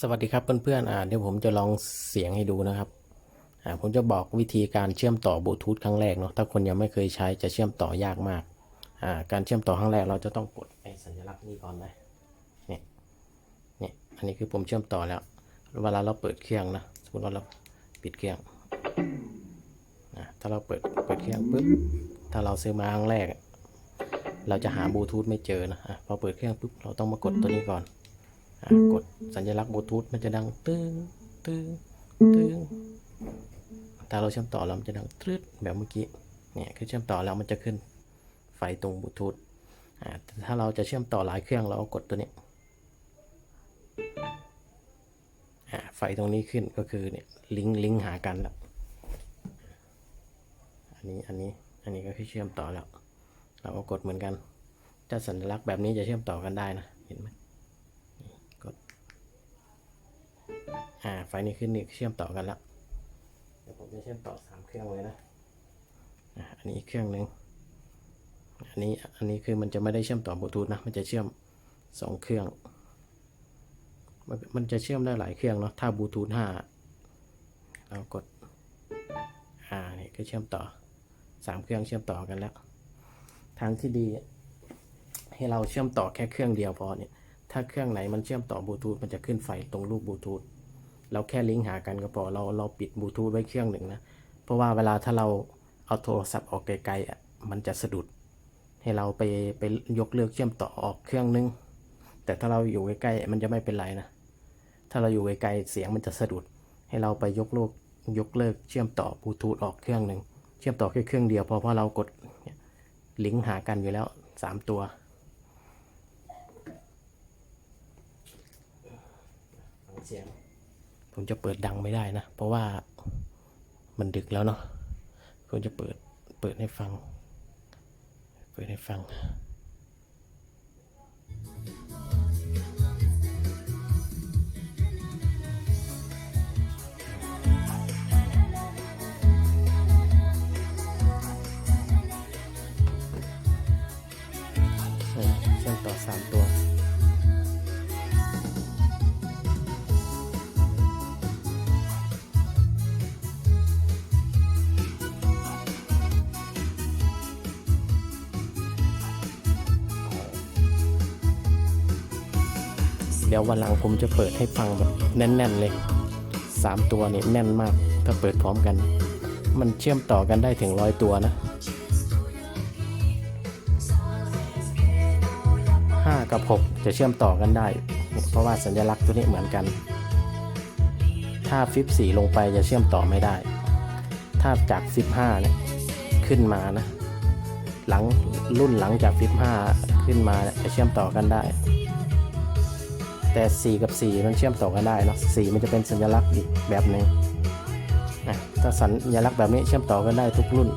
สวัสดีครับเพื่อนๆอ่าเดี๋ยวผมจะลองเสียงให้ดูนะครับอ่าผมจะบอกวิธีการเชื่อมต่อบลูทูธครั้งแรกเนาะถ้าคนยังไม่เคยใช้จะเชื่อมต่อยากมากอ่าการเชื่อมต่อครั้งแรกเราจะต้องกดไอ้สัญลักษณ์นี้ก่อนนะเนี่ยเนี่ยอันนี้คือผมเชื่อมต่อแล้ว เวลาเราเปิดเครื่องนะสมมติว่าเราปิดเครื่องอ่าถ้าเราเปิดเปิดเครื่องปุ๊บถ้าเราซื้อมาครั้งแรก เราจะหาบลูทูธไม่เจอนะอะพอเปิดเครื่องปุ๊บเราต้องมากดตัวนี้ก่อน กดสัญลักษณ์บลูทูธมันจะดังตึ้งตึ้งตึ้งถ้าเราเชื่อมต่อแล้วมันจะดังตรึดแบบเมื่อกี้เนี่ยคือเชื่อมต่อแล้วมันจะขึ้นไฟตรงบลูทูธอ่าแต่ถ้าเราจะเชื่อมต่อหลายเครื่องเราก็กดตัวนี้อ่าไฟตรงนี้ขึ้นก็คือเนี่ยลิงก์ลิงก์หากันแล้วอันนี้อันนี้อันนี้ก็คือเชื่อมต่อแล้ว เราก็กดเหมือนกันถ้าสัญลักษณ์แบบนี้จะเชื่อมต่อกันได้นะเห็นไหม กด อ่า ไฟนี้ขึ้นนี่เชื่อมต่อกันแล้วเดี๋ยวผมจะเชื่อมต่อสามเครื่องเลยนะอ่าอันนี้อีกเครื่องหนึ่งอันนี้อันนี้คือมันจะไม่ได้เชื่อมต่อบลูทูธนะ มันจะเชื่อมสองเครื่อง มันมันจะเชื่อมได้หลายเครื่องเนาะ ถ้าบลูทูธห้าเรากด อ่า นี่ก็เชื่อมต่อสามเครื่องเชื่อมต่อกันแล้ว ทางที่ดี ให้เราเชื่อมต่อแค่เครื่องเดียวพอเนี่ย ถ้าเครื่องไหนมันเชื่อมต่อบลูทูธมันจะขึ้นไฟตรงรูปบลูทูธ เราแค่ลิงก์หากันก็พอเราเราปิดบลูทูธไว้เครื่องหนึ่งนะ เพราะว่าเวลาถ้าเราเอาโทรศัพท์ออกไกลๆอะมันจะสะดุด ให้เราไปไปยกเลิกเชื่อมต่อออกเครื่องนึง แต่ถ้าเราอยู่ใกล้ๆมันจะไม่เป็นไรนะ ถ้าเราอยู่ไกลๆเสียงมันจะสะดุด ให้เราไปยกเลิกยกเลิกเชื่อมต่อบลูทูธออกเครื่องหนึ่งเชื่อมต่อแค่เครื่องเดียวพอเพราะเรากดลิงก์หากันอยู่แล้วสามตัวเสียง ผมจะเปิดดังไม่ได้นะ เพราะว่ามันดึกแล้วเนาะผมจะเปิดเปิดให้ฟัง เปิดให้ฟัง ดี๋ยววันหลังผมจะเปิดให้ฟังแบบแน่น ๆ เลยสามตัวนี่แน่นมาก ถ้าเปิดพร้อมกัน มันเชื่อมต่อกันได้ถึงร้อยตัวนะห้ากับหกจะเชื่อมต่อกันได้ เพราะว่าสัญลักษณ์ตัวนี้เหมือนกัน ถ้าฟิปสี่ลงไปจะเชื่อมต่อไม่ได้ ถ้าจากฟิปห้าเนี่ยขึ้นมานะ หลังรุ่นหลังจากฟิปห้าขึ้นมาจะเชื่อมต่อกันได้ แต่ 4 กับ 4 มันเชื่อมต่อกันได้เนาะ4มันจะเป็นสัญลักษณ์อีกแบบหนึ่งถ้าสัญลักษณ์แบบนี้เชื่อมต่อกันได้ทุกรุ่น